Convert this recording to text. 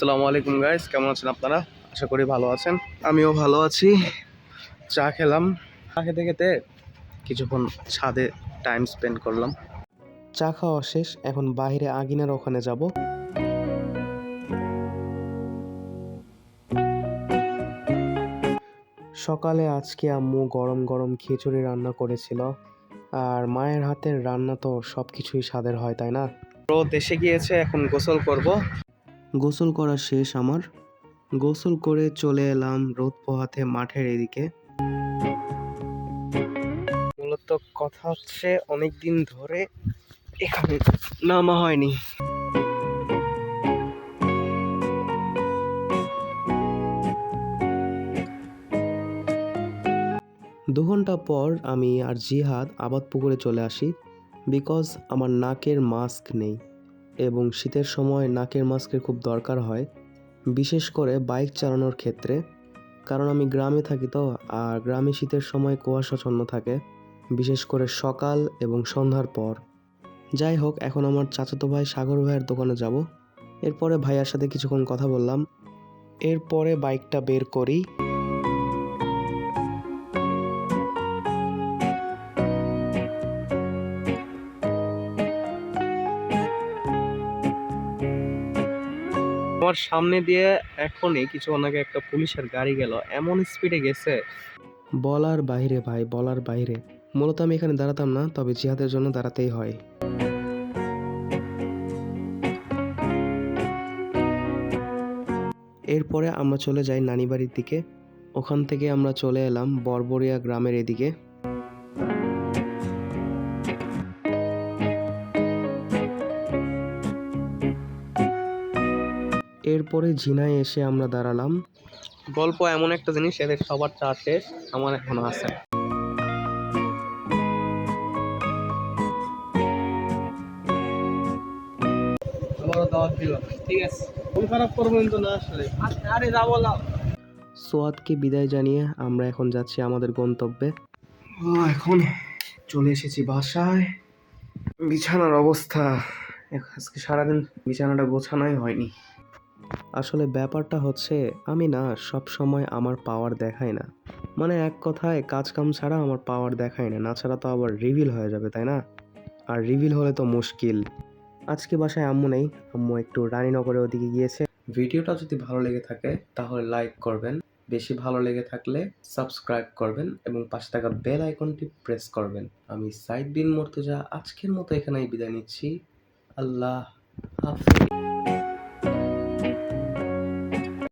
আসসালামু আলাইকুম গাইস কেমন আছেন আপনারা? আশা করি ভালো আছেন। আমিও ভালো আছি। চা খেলাম। চা খেতে খেতে কিছুক্ষণ ছাদে টাইম স্পেন্ড করলাম। চা খাওয়া শেষ। এখন বাইরে আগিনার ওখানে যাব। সকালে আজকে আম্মু গরম গরম খিচুড়ি রান্না করেছিল। আর মায়ের হাতের রান্না তো সব কিছুই স্বাদের হয়, তাই না? রোদ এসে গিয়েছে, এখন গোসল করব। গোসল করা শেষ আমার। গোসল করে চলে এলাম রোদ পোহাতে মাঠের এদিকে। মূলত কথা হচ্ছে অনেক দিন ধরে এখানে নামা হয়নি। দু ঘণ্টা পর আমি আর জিহাদ আবাদ পুকুরে চলে আসি। বিকজ আমার নাকের মাস্ক নেই। এবং শীতের সময় নাকের মাস্কের খুব দরকার হয়, বিশেষ করে বাইক চালানোর ক্ষেত্রে। কারণ আমি গ্রামে থাকি তো, আর গ্রামে শীতের সময় কুয়াশাচ্ছন্ন থাকে, বিশেষ করে সকাল এবং সন্ধ্যার পর। যাই হোক, এখন আমার চাচাতো ভাই সাগর ভাইয়ের দোকানে যাব। এরপরে ভাইয়ার সাথে কিছুক্ষণ কথা বললাম। এরপরে বাইকটা বের করি। আমার সামনে দিয়ে এখনই কিছু আগে একটা পুলিশের গাড়ি গেল। এমন স্পিডে গেছে। বলার বাইরে ভাই, বলার বাইরে। মূলত আমি এখানে দাঁড়াতাম না, তবে জিহাদের জন্য দাঁড়াতেই হয়। এরপরে আমরা চলে যাই নানিবাড়ির দিকে। ওখান থেকে আমরা চলে এলাম বরবরিয়া গ্রামের এদিকে। এরপরে ঝিনায় এসে আমরা দাঁড়ালাম। গল্প এমন একটা জিনিস এদের সবার চা শেষ আমার এখনও আছে। আমারও দাওয়াত দিল। ঠিক আছে। খারাপ করবেন তো না আসলে। আরে যাব সোয়াদকে বিদায় জানিয়ে আমরা এখন যাচ্ছি আমাদের গন্তব্যে। এখন চলে এসেছি বাসায়। বিছানার অবস্থা। আজকে সারাদিন বিছানাটা গোছানোই হয়নি। আসলে ব্যাপারটা হচ্ছে, আমি না সব সময় আমার পাওয়ার দেখাই না। মানে এক কথায় কাজ কাম ছাড়া আমার পাওয়ার দেখাই না না ছাড়া তো আবার রিভিল হয়ে যাবে, তাই না? আর রিভিল হলে তো মুশকিল। আজকে বাসায় আম্মু নেই, আম্মু একটু রানীনগরের ওদিকে গিয়েছে। ভিডিওটা যদি ভালো লেগে থাকে, তাহলে লাইক করবেন। বেশি ভালো লেগে থাকলে সাবস্ক্রাইব করবেন এবং পাশে থাকা বেল আইকনটি প্রেস করবেন। আমি সাইদ বিন মর্তুজা, আজকের মতো এখানেই বিদায় নিচ্ছি। আল্লাহ হাফিজ।